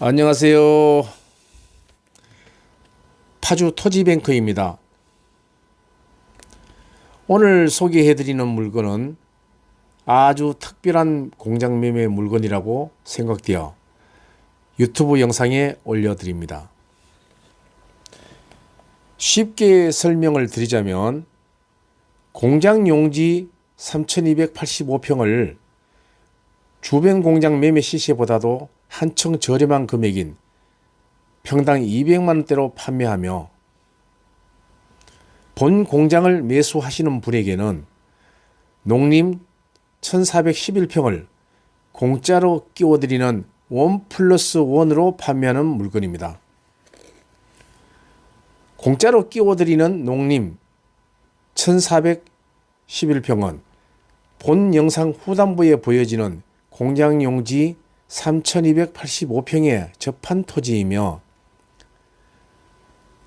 안녕하세요. 파주 토지뱅크입니다. 오늘 소개해드리는 물건은 아주 특별한 공장 매매 물건이라고 생각되어 유튜브 영상에 올려드립니다. 쉽게 설명을 드리자면 공장 용지 3285평을 주변 공장 매매 시세보다도 한층 저렴한 금액인 평당 200만 원대로 판매하며 본 공장을 매수하시는 분에게는 농림 1411평을 공짜로 끼워드리는 원 플러스 원으로 판매하는 물건입니다. 공짜로 끼워드리는 농림 1411평은 본 영상 후단부에 보여지는 공장 용지 3285평에 접한 토지이며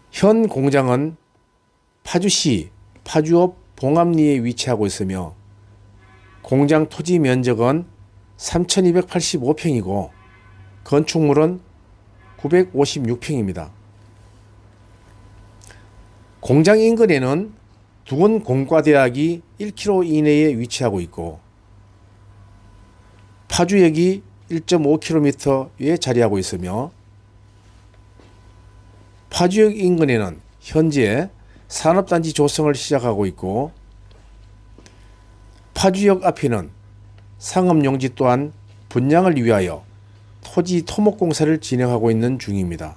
현 공장은 파주시 파주읍 봉암리에 위치하고 있으며 공장 토지 면적은 3285평이고 건축물은 956평입니다. 공장 인근에는 두원 공과대학이 1km 이내에 위치하고 있고 파주역이 1.5km에 자리하고 있으며 파주역 인근에는 현재 산업단지 조성을 시작하고 있고 파주역 앞에는 상업용지 또한 분양을 위하여 토지 토목공사를 진행하고 있는 중입니다.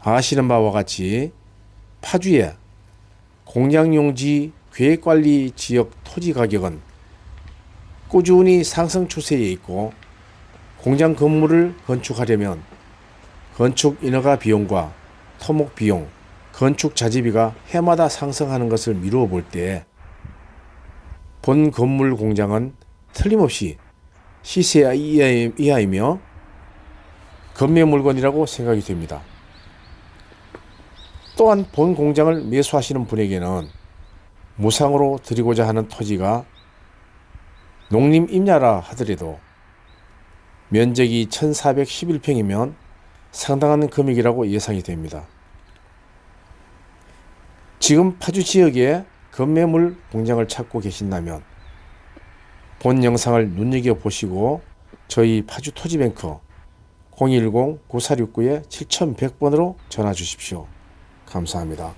아시는 바와 같이 파주의 공장용지 계획관리 지역 토지 가격은 꾸준히 상승 추세에 있고 공장 건물을 건축하려면 건축 인허가 비용과 토목 비용, 건축 자재비가 해마다 상승하는 것을 미루어 볼때본 건물 공장은 틀림없이 시세 이하이며 건매 물건이라고 생각이 됩니다. 또한 본 공장을 매수하시는 분에게는 무상으로 드리고자 하는 토지가 농림 임야라 하더라도 면적이 1411평이면 상당한 금액이라고 예상이 됩니다. 지금 파주 지역에 건매물 공장을 찾고 계신다면 본 영상을 눈여겨보시고 저희 파주 토지뱅크 010-9469-7100번으로 전화 주십시오. 감사합니다.